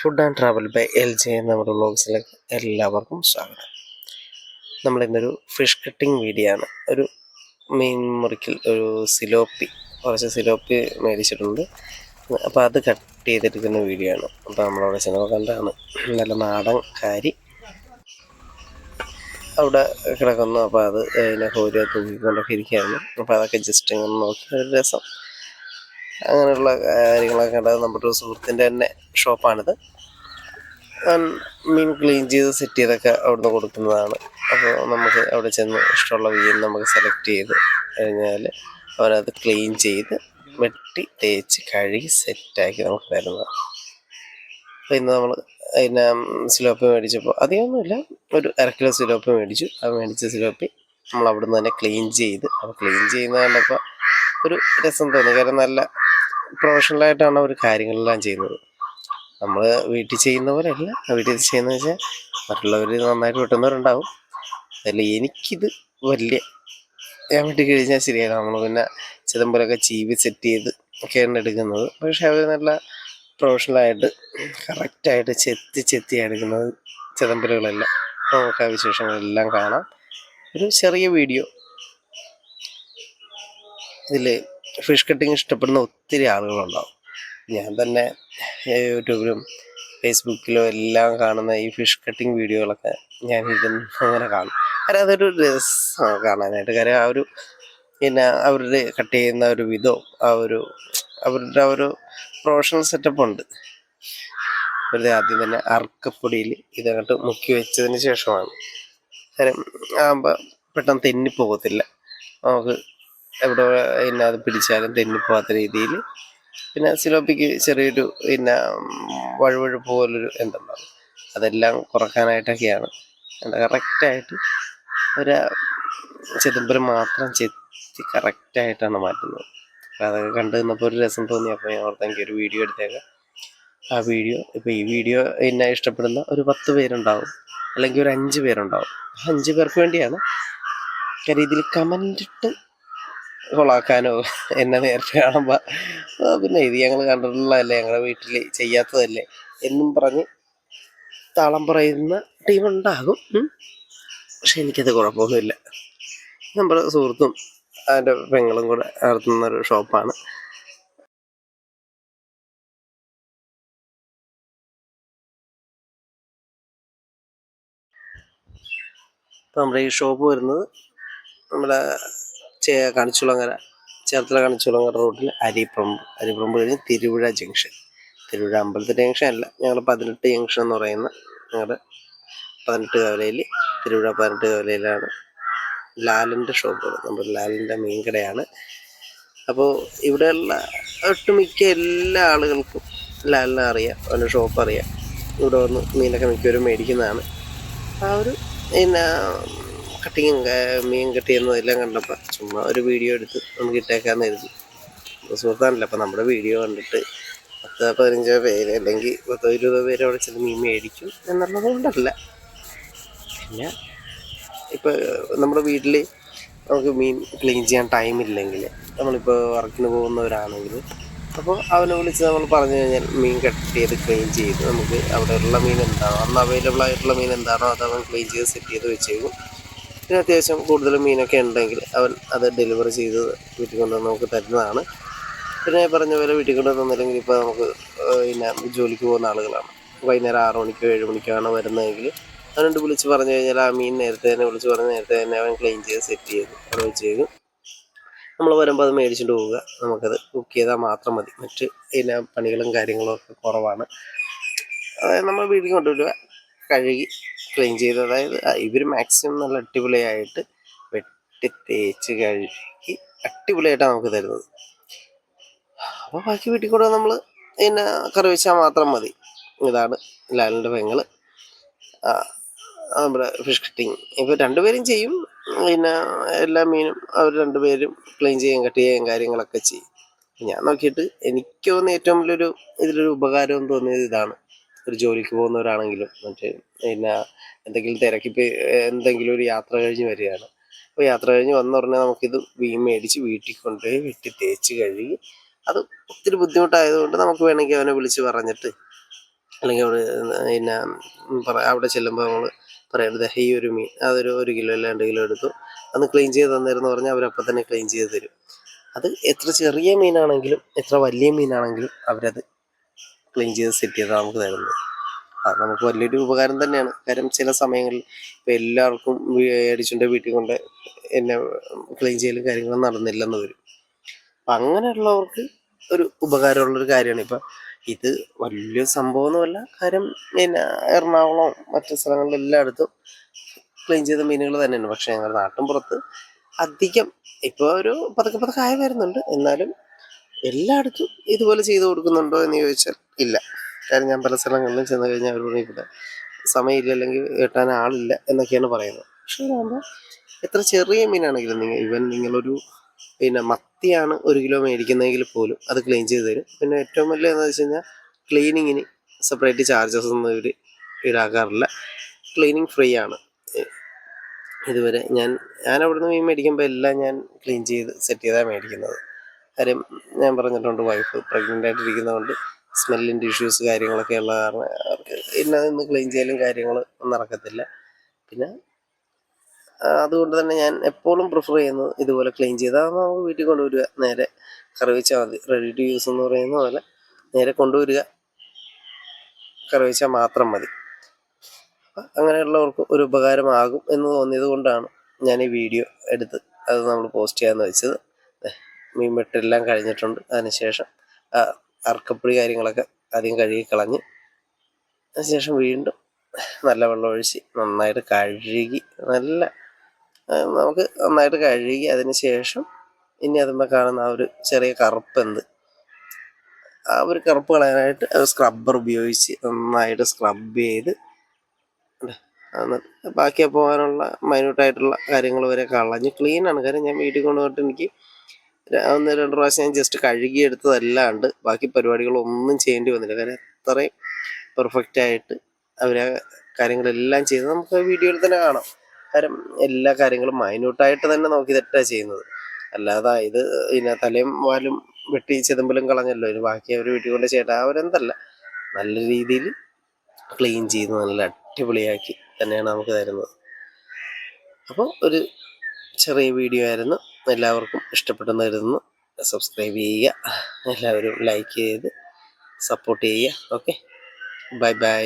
Food and travel by L J നമ്മുടെ വ്ളോഗ്സിലേക്ക് എല്ലാവർക്കും സ്വാഗതം. നമ്മൾ ഇന്നൊരു ഫിഷ് കട്ടിങ് വീഡിയോ ആണ്. ഒരു മീൻ മുറിക്കൽ ഒരു സിലോപ്പി കുറച്ച് സിലോപ്പി മേടിച്ചിട്ടുണ്ട്. അപ്പോൾ അത് കട്ട് ചെയ്തിരിക്കുന്ന വീഡിയോ ആണ്. അപ്പോൾ നമ്മളവിടെ സിനിമ കണ്ടാണ് നല്ല നാടൻ കാരി. അവിടെ കിടക്കുന്നു. അപ്പോൾ അത് അതിനെ കോരിയ തൂക്കിക്കൊണ്ടൊക്കെ ഇരിക്കുകയാണ്. അപ്പോൾ അതൊക്കെ ജസ്റ്റ് ഇങ്ങനെ നോക്കി. ഒരു രസം. അങ്ങനെയുള്ള കാര്യങ്ങളൊക്കെ ഉണ്ടാകും നമ്മുടെ ഒരു സുഹൃത്തിന്റെ തന്നെ ഷോപ്പാണിത്. മീൻ ക്ലീൻ ചെയ്ത് സെറ്റ് ചെയ്തൊക്കെ അവിടുന്ന് കൊടുക്കുന്നതാണ്. അപ്പോൾ നമുക്ക് അവിടെ ചെന്ന് ഇഷ്ടമുള്ള മീൻ നമുക്ക് സെലക്ട് ചെയ്ത് കഴിഞ്ഞാൽ അവരത് ക്ലീൻ ചെയ്ത് വെട്ടി തേച്ച് കഴുകി സെറ്റാക്കി നമുക്ക് തരുന്നതാണ്. അപ്പോൾ ഇന്ന് നമ്മൾ അതിനെ സിലോപ്പി മേടിച്ചപ്പോൾ അധികമൊന്നുമില്ല. ഒരു അര കിലോ സിലോപ്പി മേടിച്ചു. അത് മേടിച്ച സിലോപ്പി നമ്മൾ അവിടുന്ന് തന്നെ ക്ലീൻ ചെയ്ത് അപ്പോൾ ക്ലീൻ ചെയ്യുന്നതുകൊണ്ടപ്പോൾ ഒരു രസം തോന്നി. കാരണം നല്ല പ്രൊഫഷണലായിട്ടാണ് അവർ കാര്യങ്ങളെല്ലാം ചെയ്യുന്നത്. നമ്മൾ വീട്ടിൽ ചെയ്യുന്ന പോലെയല്ല. വീട്ടിൽ ചെയ്യുന്നത് വെച്ചാൽ മറ്റുള്ളവർ നന്നായിട്ട് വെട്ടുന്നവരുണ്ടാവും. അതിൽ എനിക്കിത് വലിയ ഞാൻ വീട്ടിൽ കഴിഞ്ഞാൽ ശരിയാണ് നമ്മൾ പിന്നെ ചിദംബരമൊക്കെ ചീവി സെറ്റ് ചെയ്ത് ഒക്കെയാണ് എടുക്കുന്നത്. പക്ഷെ അവർ നല്ല പ്രൊഫഷണലായിട്ട് കറക്റ്റായിട്ട് ചെത്തി ചെത്തി എടുക്കുന്നത് ചിദംബരങ്ങളെല്ലാം നമുക്ക് ആ വിശേഷങ്ങളെല്ലാം കാണാം. ഒരു ചെറിയ വീഡിയോ ഇതിൽ ഫിഷ് കട്ടിങ് ഇഷ്ടപ്പെടുന്ന ഒത്തിരി ആളുകളുണ്ടാവും. ഞാൻ തന്നെ യൂട്യൂബിലും ഫേസ്ബുക്കിലും എല്ലാം കാണുന്ന ഈ ഫിഷ് കട്ടിങ് വീഡിയോകളൊക്കെ ഞാൻ ഇരുന്ന് അങ്ങനെ കാണും. കാരണം അതൊരു രസമാണ് കാണാനായിട്ട്. കാര്യം ആ ഒരു പിന്നെ അവരുടെ കട്ട് ചെയ്യുന്ന ഒരു വിധവും ആ ഒരു അവരുടെ ഒരു പ്രൊഫഷണൽ സെറ്റപ്പ് ഉണ്ട്. വെറുതെ ആദ്യം തന്നെ അർക്കപ്പൊടിയിൽ ഇതങ്ങോട്ട് മുക്കി വെച്ചതിന് ശേഷമാണ്. കാര്യം ആകുമ്പോൾ പെട്ടെന്ന് തെന്നിപ്പോകത്തില്ല നമുക്ക് എവിടെ പിന്നെ അത് പിടിച്ചാലും തെന്നിപ്പോവാത്ത രീതിയിൽ. പിന്നെ സിലോപ്പിക്ക് ചെറിയൊരു പിന്നെ വഴുവഴുപ്പ് പോലൊരു എന്തുണ്ടാവും. അതെല്ലാം കുറക്കാനായിട്ടൊക്കെയാണ്. കറക്റ്റായിട്ട് ഒരു ചിദംബരം മാത്രം ചെത്തി കറക്റ്റായിട്ടാണ് മാറ്റുന്നത്. അപ്പോൾ അതൊക്കെ കണ്ടു നിന്നപ്പോൾ ഒരു രസം തോന്നി. അപ്പോൾ ഞാൻ ഓർത്ത് എനിക്കൊരു വീഡിയോ എടുത്തേക്കാം. ആ വീഡിയോ ഇപ്പോൾ ഈ വീഡിയോ എന്നെ ഇഷ്ടപ്പെടുന്ന ഒരു പത്ത് പേരുണ്ടാവും. അല്ലെങ്കിൽ ഒരു അഞ്ച് പേരുണ്ടാവും. അഞ്ച് പേർക്ക് വേണ്ടിയാണ്. ഇതിൽ കമന്റ് ഇട്ട് കൊളാക്കാനോ എന്നെ നേരത്തെ കാണുമ്പോൾ "ആ, പിന്നെ ഇത് ഞങ്ങൾ കണ്ടിട്ടുള്ളതല്ലേ ഞങ്ങളുടെ വീട്ടിൽ ചെയ്യാത്തതല്ലേ എന്നും പറഞ്ഞ് താളം പറയുന്ന ടീമുണ്ടാകും. പക്ഷെ എനിക്കത് കുഴപ്പമൊന്നുമില്ല. നമ്മുടെ സുഹൃത്തും അതിന്റെ പെങ്ങളും കൂടെ നടത്തുന്ന ഒരു ഷോപ്പാണ്. നമ്മുടെ ഈ ഷോപ്പ് വരുന്നത് നമ്മുടെ കണിച്ചുളങ്ങര ചേർത്തല കണിച്ചുളങ്ങര റൂട്ടിൽ അരിപ്രമ്പ് അരിപ്രമ്പ് കഴിഞ്ഞ് തിരുവിഴ ജംഗ്ഷൻ തിരുവിഴ അമ്പലത്തിന്റെ ജംഗ്ഷൻ അല്ല ഞങ്ങൾ പതിനെട്ട് ജംഗ്ഷൻ എന്ന് പറയുന്ന ഞങ്ങളുടെ പതിനെട്ട് കവലയിൽ തിരുവിഴ പതിനെട്ട് കവലയിലാണ് ലാലിന്റെ ഷോപ്പ് നമ്മുടെ ലാലിന്റെ മീൻകടയാണ് അപ്പോൾ ഇവിടെയുള്ള ഒട്ടുമിക്ക എല്ലാ ആളുകൾക്കും ലാലിനെ അറിയാം അവന്റെ ഷോപ്പ് അറിയാം. ഇവിടെ വന്ന് മീനൊക്കെ മിക്കവരും മേടിക്കുന്നതാണ്. ആ ഒരു പിന്നെ കട്ടിങ്ങും മീൻ കട്ട് ചെയ്യുന്നതെല്ലാം കണ്ടപ്പോൾ ചുമ്മാ ഒരു വീഡിയോ എടുത്ത് നമുക്ക് ഇട്ടേക്കാന്ന് കരുതി. സുഹൃത്താണല്ലോ അപ്പോൾ നമ്മുടെ വീഡിയോ കണ്ടിട്ട് പത്ത് പതിനഞ്ചോ പേര് അല്ലെങ്കിൽ പത്തോ ഇരുപതോ പേര് അവിടെ ചെന്ന് മീൻ മേടിക്കും എന്നുള്ളത് കൊണ്ടല്ല. പിന്നെ ഇപ്പോൾ നമ്മുടെ വീട്ടിൽ നമുക്ക് മീൻ ക്ലീൻ ചെയ്യാൻ ടൈമില്ലെങ്കിൽ നമ്മളിപ്പോൾ വർക്കിന് പോകുന്നവരാണെങ്കിൽ അപ്പോൾ അവനെ വിളിച്ച് നമ്മൾ പറഞ്ഞു കഴിഞ്ഞാൽ മീൻ കട്ട് ചെയ്ത് ക്ലീൻ ചെയ്ത് നമുക്ക് അവിടെയുള്ള മീൻ എന്താണോ അന്ന് അവൈലബിൾ ആയിട്ടുള്ള മീൻ എന്താണോ അത് അവൻ ക്ലീൻ ചെയ്ത് സെറ്റ് ചെയ്ത് വെച്ചേക്കും. പിന്നെ അത്യാവശ്യം കൂടുതൽ മീനൊക്കെ ഉണ്ടെങ്കിൽ അവൻ അത് ഡെലിവറി ചെയ്ത് വീട്ടിൽ കൊണ്ടുവന്ന് നമുക്ക് തരുന്നതാണ്. പിന്നെ പറഞ്ഞ പോലെ വീട്ടിൽ കൊണ്ട് തന്നില്ലെങ്കിൽ ഇപ്പോൾ നമുക്ക് പിന്നെ ജോലിക്ക് പോകുന്ന ആളുകളാണ്. വൈകുന്നേരം ആറ് മണിക്കോ ഏഴ് മണിക്കോ ആണ് വരുന്നതെങ്കിൽ അവനോട് വിളിച്ച് പറഞ്ഞു കഴിഞ്ഞാൽ ആ മീൻ നേരത്തെ തന്നെ വിളിച്ച് പറഞ്ഞ് നേരത്തെ തന്നെ അവൻ ക്ലീൻ ചെയ്ത് സെറ്റ് ചെയ്ത് അവിടെ വെച്ചേക്കും നമ്മൾ വരുമ്പോൾ അത് മേടിച്ചിട്ട് പോവുക. നമുക്കത് കുക്ക് ചെയ്താൽ മാത്രം മതി. മറ്റ് പിന്നെ പണികളും കാര്യങ്ങളും ഒക്കെ കുറവാണ്. നമ്മൾ വീട്ടിൽ കൊണ്ടുവരിക. കഴുകി ക്ലീൻ ചെയ്ത് അതായത് ഇവർ മാക്സിമം നല്ല അടിപൊളിയായിട്ട് വെട്ടി തേച്ച് കഴുകി അടിപൊളിയായിട്ടാണ് നമുക്ക് തരുന്നത്. അപ്പോൾ ബാക്കി വീട്ടിൽ കൂടെ നമ്മൾ പിന്നെ കറി വെച്ചാൽ മാത്രം മതി. ഇതാണ് ലാലിന്റെ പെങ്ങൾ നമ്മുടെ ഫിഷ് കട്ടിങ് ഇപ്പോൾ രണ്ടുപേരും ചെയ്യും. പിന്നെ എല്ലാ മീനും അവർ രണ്ടുപേരും ക്ലീൻ ചെയ്യുകയും കട്ട് ചെയ്യുകയും കാര്യങ്ങളൊക്കെ ചെയ്യും. ഞാൻ നോക്കിയിട്ട് എനിക്ക് തോന്നുന്ന ഏറ്റവും വലിയൊരു ഇതിലൊരു ഉപകാരം തോന്നിയത് ഇതാണ്. ഒരു ജോലിക്ക് പോകുന്നവരാണെങ്കിലും മറ്റേ പിന്നെ എന്തെങ്കിലും തിരക്കി എന്തെങ്കിലും ഒരു യാത്ര കഴിഞ്ഞ് വരികയാണ്. അപ്പോൾ യാത്ര കഴിഞ്ഞ് വന്ന ഉടനെ നമുക്കിത് വീ മേടിച്ച് വീട്ടിൽ കൊണ്ടുപോയി വെട്ടി തേച്ച് കഴുകി അത് ഒത്തിരി ബുദ്ധിമുട്ടായതുകൊണ്ട് നമുക്ക് വേണമെങ്കിൽ അവനെ വിളിച്ച് പറഞ്ഞിട്ട് അല്ലെങ്കിൽ അവിടെ പിന്നെ അവിടെ ചെല്ലുമ്പോൾ നമ്മൾ പറയുന്നത് ഈ ഒരു മീൻ അതൊരു ഒരു കിലോ അല്ല രണ്ട് കിലോ എടുത്തു. അന്ന് ക്ലീൻ ചെയ്ത് തന്നിരുന്നു പറഞ്ഞാൽ അവരപ്പം തന്നെ ക്ലീൻ ചെയ്ത് തരും. അത് എത്ര ചെറിയ മീനാണെങ്കിലും എത്ര വലിയ മീനാണെങ്കിലും അവരത് ക്ലീൻ ചെയ്ത് സെറ്റ് ചെയ്താണ് നമുക്ക് തരുന്നത്. അത് നമുക്ക് വലിയൊരു ഉപകാരം തന്നെയാണ്. കാര്യം ചില സമയങ്ങളിൽ ഇപ്പം എല്ലാവർക്കും അടിച്ചുകൊണ്ട് വീട്ടിൽ കൊണ്ട് എന്നെ ക്ലീൻ ചെയ്യലും കാര്യങ്ങളും നടന്നില്ലെന്ന് വരും. അപ്പം അങ്ങനെയുള്ളവർക്ക് ഒരു ഉപകാരമുള്ളൊരു കാര്യമാണ്. ഇപ്പം ഇത് വലിയ സംഭവമൊന്നുമല്ല. കാര്യം പിന്നെ എറണാകുളം മറ്റു സ്ഥലങ്ങളിൽ എല്ലായിടത്തും ക്ലീൻ ചെയ്ത മീനുകൾ തന്നെയാണ്. പക്ഷേ ഞങ്ങളുടെ നാട്ടിൻ പുറത്ത് അധികം ഇപ്പോൾ ഒരു പതുക്കെ പതുക്കെ ആയി വരുന്നുണ്ട്. എന്നാലും എല്ലായിടത്തും ഇതുപോലെ ചെയ്തു കൊടുക്കുന്നുണ്ടോ എന്ന് ചോദിച്ചാൽ ഇല്ല. കാര്യം ഞാൻ പല സ്ഥലങ്ങളിലും ചെന്ന് കഴിഞ്ഞാൽ അവർ ഇവിടെ സമയമില്ല അല്ലെങ്കിൽ വെട്ടാൻ ആളില്ല എന്നൊക്കെയാണ് പറയുന്നത്. പക്ഷേ ഇതാകുമ്പോൾ എത്ര ചെറിയ മീനാണെങ്കിലും നിങ്ങൾ ഇവൻ നിങ്ങളൊരു പിന്നെ മത്തിയാണ് ഒരു കിലോ മേടിക്കുന്നതെങ്കിൽ പോലും അത് ക്ലീൻ ചെയ്ത് തരും. പിന്നെ ഏറ്റവും വലിയ എന്താ വെച്ച് കഴിഞ്ഞാൽ ക്ലീനിങ്ങിന് സെപ്പറേറ്റ് ചാർജസ് ഒന്നും ഇവർ ഈടാക്കാറില്ല ക്ലീനിങ് ഫ്രീ ആണ്. ഇതുവരെ ഞാൻ ഞാൻ അവിടുന്ന് മീൻ മേടിക്കുമ്പോൾ എല്ലാം ഞാൻ ക്ലീൻ ചെയ്ത് സെറ്റ് ചെയ്താണ് മേടിക്കുന്നത്. കാര്യം ഞാൻ പറഞ്ഞിട്ടുണ്ട് വൈഫ് പ്രഗ്നന്റ് ആയിട്ടിരിക്കുന്നതുകൊണ്ട് സ്മെല്ലിന്റെ ഇഷ്യൂസ് കാര്യങ്ങളൊക്കെ ഉള്ള കാരണം അവർക്ക് ഇന്നതൊന്ന് ക്ലീൻ ചെയ്യലും കാര്യങ്ങൾ നടക്കത്തില്ല. പിന്നെ അതുകൊണ്ട് തന്നെ ഞാൻ എപ്പോഴും പ്രിഫർ ചെയ്യുന്നത് ഇതുപോലെ ക്ലീൻ ചെയ്താൽ നമുക്ക് വീട്ടിൽ കൊണ്ടുവരിക. നേരെ കറി വെച്ചാൽ മതി. റെഡി ടു യൂസ് എന്ന് പറയുന്ന പോലെ നേരെ കൊണ്ടുവരിക. കറി വെച്ചാൽ മാത്രം മതി. അങ്ങനെയുള്ളവർക്ക് ഒരു ഉപകാരമാകും എന്ന് തോന്നിയത് കൊണ്ടാണ് ഞാൻ ഈ വീഡിയോ എടുത്ത് അത് നമ്മൾ പോസ്റ്റ് ചെയ്യാമെന്ന് വെച്ചത്. മീൻ വെട്ടെല്ലാം കഴിഞ്ഞിട്ടുണ്ട്. അതിനുശേഷം അറക്കപ്പൊടി കാര്യങ്ങളൊക്കെ ആദ്യം കഴുകി കളഞ്ഞ് അതിനുശേഷം വീണ്ടും നല്ല വെള്ളം ഒഴിച്ച് നന്നായിട്ട് കഴുകി നല്ല നമുക്ക് നന്നായിട്ട് കഴുകി അതിന് ശേഷം ഇനി അതുമ്പോൾ കാണുന്ന ആ ഒരു ചെറിയ കറുപ്പെന്ത് ആ ഒരു കറുപ്പ് കളയാനായിട്ട് സ്ക്രബ്ബർ ഉപയോഗിച്ച് നന്നായിട്ട് സ്ക്രബ് ചെയ്ത് ബാക്കി പോകാനുള്ള മൈന്യൂട്ടായിട്ടുള്ള കാര്യങ്ങൾ വരെ കളഞ്ഞ് ക്ലീനാണ് കാര്യം ഞാൻ വീട്ടിൽ കൊണ്ടുപോയിട്ട് എനിക്ക് ഒന്ന് രണ്ട് പ്രാവശ്യം ഞാൻ ജസ്റ്റ് കഴുകിയെടുത്തതല്ലാണ്ട് ബാക്കി പരിപാടികളൊന്നും ചെയ്യേണ്ടി വന്നില്ല. കാരണം അത്രയും പെർഫെക്റ്റ് ആയിട്ട് അവർ ആ കാര്യങ്ങളെല്ലാം ചെയ്ത് നമുക്ക് വീഡിയോയിൽ തന്നെ കാണാം. കാരണം എല്ലാ കാര്യങ്ങളും മൈന്യൂട്ടായിട്ട് തന്നെ നോക്കി തെറ്റാ ചെയ്യുന്നത്. അല്ലാതെ ഇത് പിന്നെ തലയും വാലും വെട്ടി ചെതുമ്പലും കളഞ്ഞല്ലോ. ഒരു ബാക്കി അവർ വീട്ടിൽ കൊണ്ട് ചെയ്യട്ടെ. അവരെന്തല്ല നല്ല രീതിയിൽ ക്ലീൻ ചെയ്ത് നല്ല അടിപൊളിയാക്കി തന്നെയാണ് നമുക്ക് തരുന്നത്. അപ്പോൾ ഒരു ചെറിയ വീഡിയോ ആയിരുന്നു. എല്ലാവർക്കും ഇഷ്ടപ്പെട്ടെന്ന് കരുതുന്നു സബ്സ്ക്രൈബ് ചെയ്യുക. എല്ലാവരും ലൈക്ക് ചെയ്ത് സപ്പോർട്ട് ചെയ്യുക. Okay bye bye